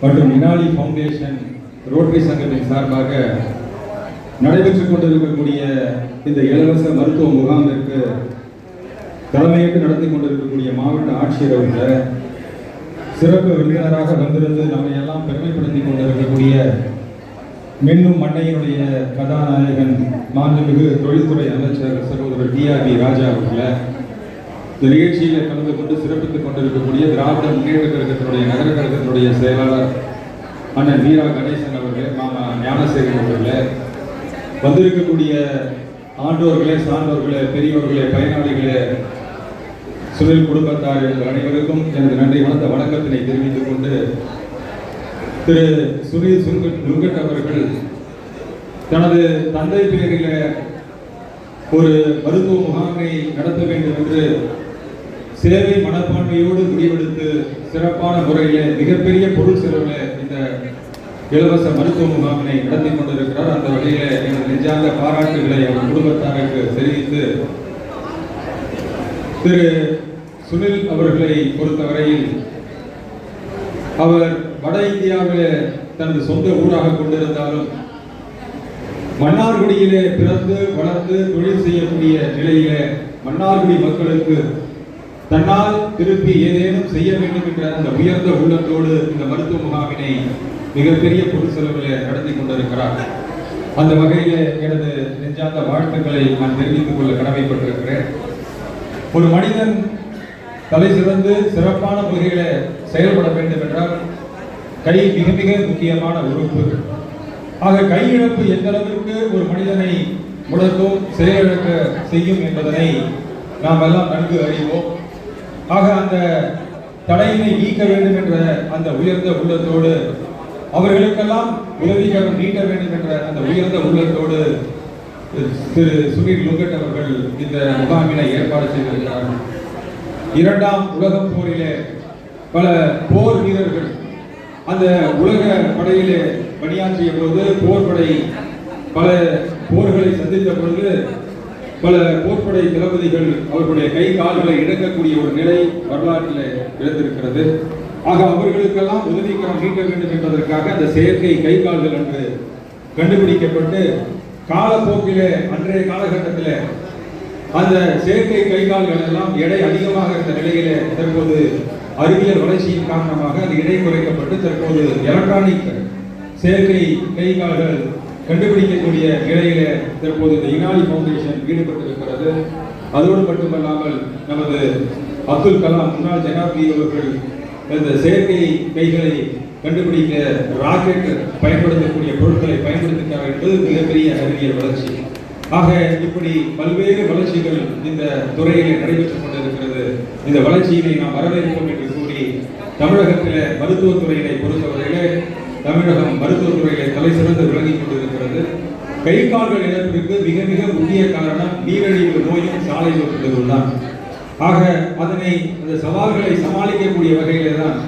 மற்றும் இனாலி foundation rotary சங்கத்தின் சார்பாக நடைபெற்றுக் கொண்டிருக்கக்கூடிய இந்த இலவச மருத்துவ முகாமிற்கு தலைமையிட்டு நடத்தி கொண்டிருக்கக்கூடிய மாவட்ட ஆட்சியர் அவர்கள் சிறப்பு விருந்தினராக வந்திருந்து நம்மை எல்லாம் பெருமைப்படுத்திக் கொண்டிருக்கக்கூடிய மின்னும் மண்ணையினுடைய கதாநாயகன் மாண்புமிகு தொழில்துறை அமைச்சர் சகோதரர் டிஆர்பி ராஜா அவர்களை இந்த நிகழ்ச்சியில் கலந்து கொண்டு சிறப்பித்துக் கொண்டிருக்கக்கூடிய திராவிட முன்னேற்ற கழகத்தினுடைய நகர கழகத்தினுடைய செயலாளர் அண்ணன் வீரா கணேசன் அவர்களே மாமா ஞானசேகர் அவர்களே வந்திருக்கக்கூடிய ஆண்டோர்களே சான்றோர்களே பெரியோர்களே பயனாளிகளே சுனில் குடும்பத்தார் அனைவருக்கும் எனது நன்றி வளர்ந்த வணக்கத்தினை தெரிவித்துக் கொண்டு திரு சுனில் சுங்கட் லுங்கட் அவர்கள் தனது தந்தை பெயரில் ஒரு மருத்துவ முகாமை நடத்த வேண்டும் என்று சேவை மனப்பான்மையோடு முடிவெடுத்து சிறப்பான முறையில் மிகப்பெரிய பொருள் செலவில் இந்த இலவச மருத்துவ முகாமினை நடத்தி கொண்டிருக்கிறார். அந்த வகையில் எனது நெஞ்சார்ந்த பாராட்டுகளை அவர் குடும்பத்தாருக்கு தெரிவித்து திரு சுனில் அவர்களை பொறுத்தவரையில் அவர் வட இந்தியாவில் தனது சொந்த ஊராக கொண்டிருந்தாலும் மன்னார்குடியிலே பிறந்து வளர்ந்து தொழில் செய்யக்கூடிய நிலையிலே மன்னார்குடி மக்களுக்கு தன்னால் திருப்பி ஏதேனும் செய்ய வேண்டும் என்ற அந்த உயர்ந்த உள்ளத்தோடு இந்த மருத்துவ முகாமினை மிகப்பெரிய பொது செலவில் நடத்தி கொண்டிருக்கிறார். அந்த வகையில் எனது நெஞ்சார்ந்த வாழ்த்துக்களை நான் தெரிவித்துக் கொள்ள கடமைப்பட்டிருக்கிறேன். ஒரு மனிதன் தலை சிறந்து சிறப்பான முறையில் செயல்பட வேண்டும் என்றால் கை மிக மிக முக்கியமான உறுப்பு. ஆக கையிழப்பு எந்த அளவிற்கு ஒரு மனிதனை முடக்கும் செயலிழக்க செய்யும் என்பதனை நாம் எல்லாம் நன்கு அறிவோம். ஆக அந்த தடையினை நீக்க வேண்டும் என்ற அந்த உயர்ந்த உள்ளத்தோடு அவர்களுக்கெல்லாம் உதவிகரம் நீட்ட வேண்டும் என்ற அந்த உயர்ந்த உள்ளத்தோடு திரு சுனில் லுங்கட் அவர்கள் இந்த முகாமினை ஏற்பாடு செய்திருக்கிறார்கள். இரண்டாம் உலகம் போரிலே பல போர் வீரர்கள் அந்த உலக படையிலே பணியாற்றிய பொழுது போர்படை பல போர்களை சந்தித்த பொழுது பல போர்ப்படை தளபதிகள் அவர்களுடைய கை கால்களை இழக்கக்கூடிய ஒரு நிலை வரலாற்றில் இருந்திருக்கிறது ஆக அவர்களுக்கெல்லாம் உதவிக்கரம் நீட்ட வேண்டும் என்பதற்காக அந்த செயற்கை கை கால்கள் என்று கண்டுபிடிக்கப்பட்டு காலப்போக்கிலே அன்றைய காலகட்டத்தில் அந்த செயற்கை கை கால்கள் எல்லாம் எடை அதிகமாக இருந்த நிலையிலே தற்போது அறிவியல் வளர்ச்சியின் காரணமாக அது இடை குறைக்கப்பட்டு தற்போது எலக்ட்ரானிக் செயற்கை கை கால்கள் கண்டுபிடிக்கக்கூடிய நிலையில தற்போது இந்த இனாலி ஃபவுண்டேஷன் ஈடுபட்டிருக்கிறது. அதோடு மட்டுமல்லாமல் நமது அப்துல் கலாம் முன்னாள் ஜனாபி அவர்கள் இந்த செயற்கை கைகளை கண்டுபிடிக்க ராக்கெட் பயன்படுத்தக்கூடிய பொருட்களை பயன்படுத்துகிறார் என்பது மிகப்பெரிய அறிவியல் வளர்ச்சி. ஆக இப்படி பல்வேறு வளர்ச்சிகள் இந்த துறையிலே நடைபெற்றுக் கொண்டிருக்கிறது. இந்த வளர்ச்சியினை நாம் வரவேற்போம் என்று கூறி தமிழகத்தில் மருத்துவத்துறையினை பொறுத்தவரையிலே தமிழகம் மருத்துவத்துறையிலே தலை சிறந்து விளங்கிக் கொண்டிருக்கிறது. கை கால்கள் இழப்பிற்கு மிக மிக முக்கிய காரணம் நீரழிவு நோயும் சாலை விபத்துகளும் தான் ஆக அதனை அந்த சவால்களை சமாளிக்கக்கூடிய வகையிலே தான்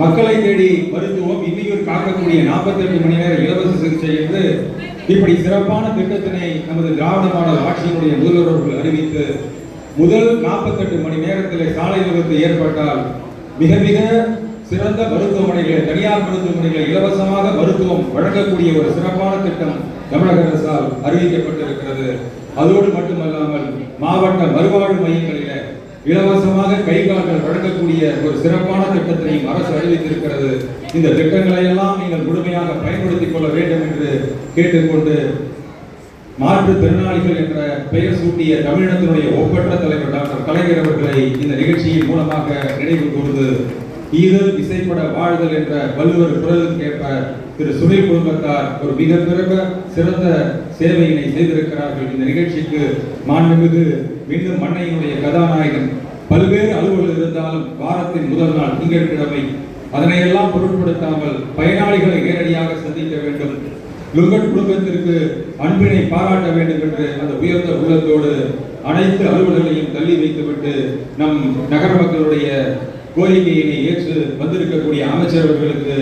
மக்களை தேடி மருத்துவம் இன்னையும் காக்கக்கூடிய 48 மணி நேர இலவச சிகிச்சை என்று இப்படி சிறப்பான திட்டத்தினை நமது திராவிட மாடல் ஆட்சியினுடைய முதல்வர் அவர்கள் அறிவித்து முதல் 48 மணி நேரத்தில் சாலை விபத்து ஏற்பட்டால் மிக மிக சிறந்த மருத்துவமனைகளை தனியார் மருத்துவமனைகளை இலவசமாக மருத்துவம் வழங்கக்கூடிய ஒரு சிறப்பான திட்டம் தமிழக அரசால் அறிவிக்கப்பட்டிருக்கிறது. அதோடு மட்டுமல்லாமல் மாவட்ட மறுவாழ்வு மையங்களில இலவசமாக கை கால்கள் வழங்கக்கூடிய ஒரு சிறப்பான திட்டத்தையும் அரசு அறிவித்திருக்கிறது. இந்த திட்டங்களை எல்லாம் நீங்கள் முழுமையாக பயன்படுத்திக் கொள்ள வேண்டும் என்று கேட்டுக்கொண்டு மாற்றுத்திறனாளிகள் என்ற பெயர் சூட்டிய தமிழினத்தினுடைய ஒப்பற்ற தலைவர் டாக்டர் கலைஞர் அவர்களை இந்த நிகழ்ச்சியின் மூலமாக நினைவு கூர்ந்து ஈதல் இசைப்பட வாழ்தல் என்ற வள்ளுவர் குரலுக்கேற்ப திரு சுனில் குடும்பத்தார் ஒரு மிக பிறந்த சிறந்த சேவையினை செய்திருக்கிறார்கள். இந்த நிகழ்ச்சிக்கு மாண்புமிகு மீண்டும் மண்ணையினுடைய கதாநாயகன். பல்வேறு அலுவலர் இருந்தாலும் வாரத்தின் முதல் நாள் திங்கட்கிழமை அதனையெல்லாம் பொருட்படுத்தாமல் பயனாளிகளை நேரடியாக சந்திக்க வேண்டும். லுங்கட் குடும்பத்திற்கு அன்பினை பாராட்ட வேண்டும் என்று அந்த உயர்ந்த உள்ளத்தோடு அனைத்து அலுவலர்களையும் தள்ளி வைத்துவிட்டு நம் நகர மக்களுடைய கோரிக்கையினை ஏற்று வந்திருக்கக்கூடிய அமைச்சர் அவர்களுக்கு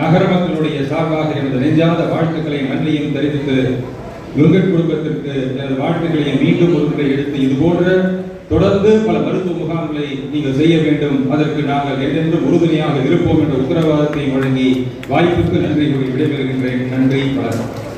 நகர மக்களுடைய சார்பாக எனது நெஞ்சாத வாழ்த்துக்களை நன்றியும் தெரிவித்து லுங்கட் குடும்பத்திற்கு எனது வாழ்த்துக்களையும் மீண்டும் ஒரு முறை எடுத்து இது போன்ற தொடர்ந்து பல மருத்துவ முகாம்களை நீங்கள் செய்ய வேண்டும். அதற்கு நாங்கள் என்றென்றும் உறுதுணையாக இருப்போம் என்ற உத்தரவாதத்தை வழங்கி வாய்ப்புக்கு நன்றி கூறி விடைபெறுகின்றேன். நன்றி வணக்கம்.